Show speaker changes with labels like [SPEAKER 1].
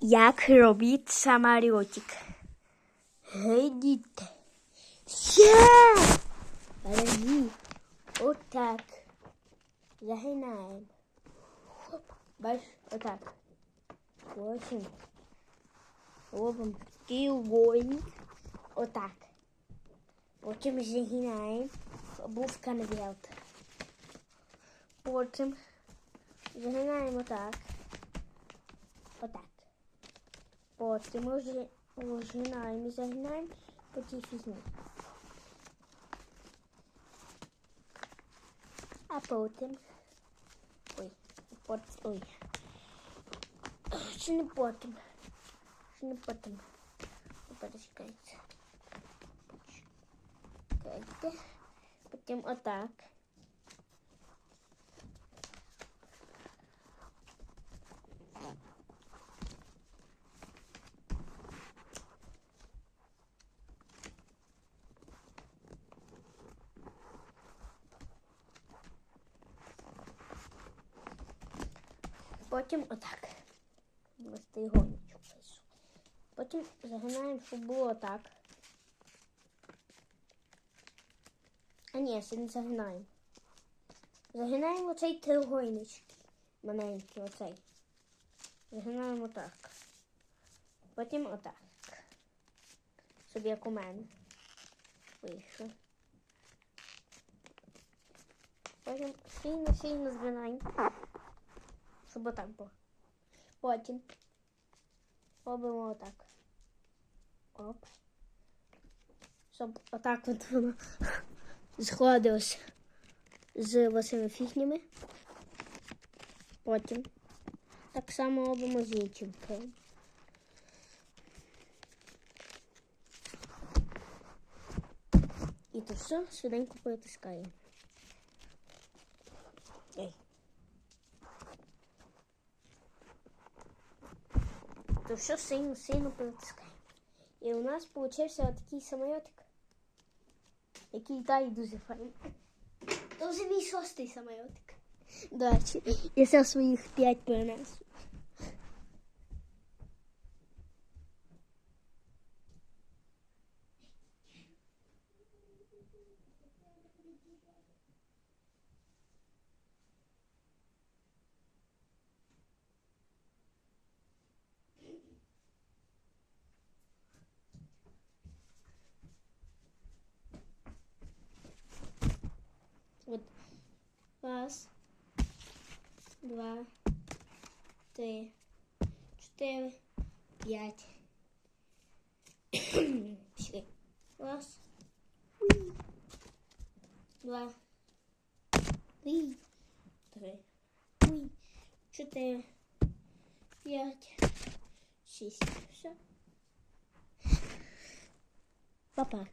[SPEAKER 1] Як робить самолітик? Глядите. Ще! Подожди. Отак. Загинаємо. Бачиш, отак. Потім робимо треугольник. Отак. Потім загинаємо. Був конверт. Потім загинаємо отак. Отак. Потім уже розгинаємо і загинаємо по цій фігні. А потім. Ой, пот... ой. Чи не потім? Чи не потім? Почекайте. Почекайте. Потім отак. Потім отак. Вестигонечок пишу. Потім загинаємо, щоб було. А ні, ще не загинаємо. Загинаємо оцей треугольничок. Маленький оцей. Загинаємо так. Потім отак. Щоб як у мене. Вийшло. Потім сильно-сильно згинаємо. Щоб отак було. Потім робимо отак. Оп. Щоб отак от воно сходилось з оцими фігнями. Потім так само робимо з іншим краєм. І то все швиденько перетискаємо. Ей. То все сильно сильно протискаємо. І у нас получився такий самолітик, який літає дуже файно. Це вже мій шостий самолітик. До речі, я все своїх п'ять перенесу. Вот. Раз, два, три, чотири, п'ять. Пішли. Раз. Два. Три. Уй. Чотири. П'ять. Шість. Все. Папа.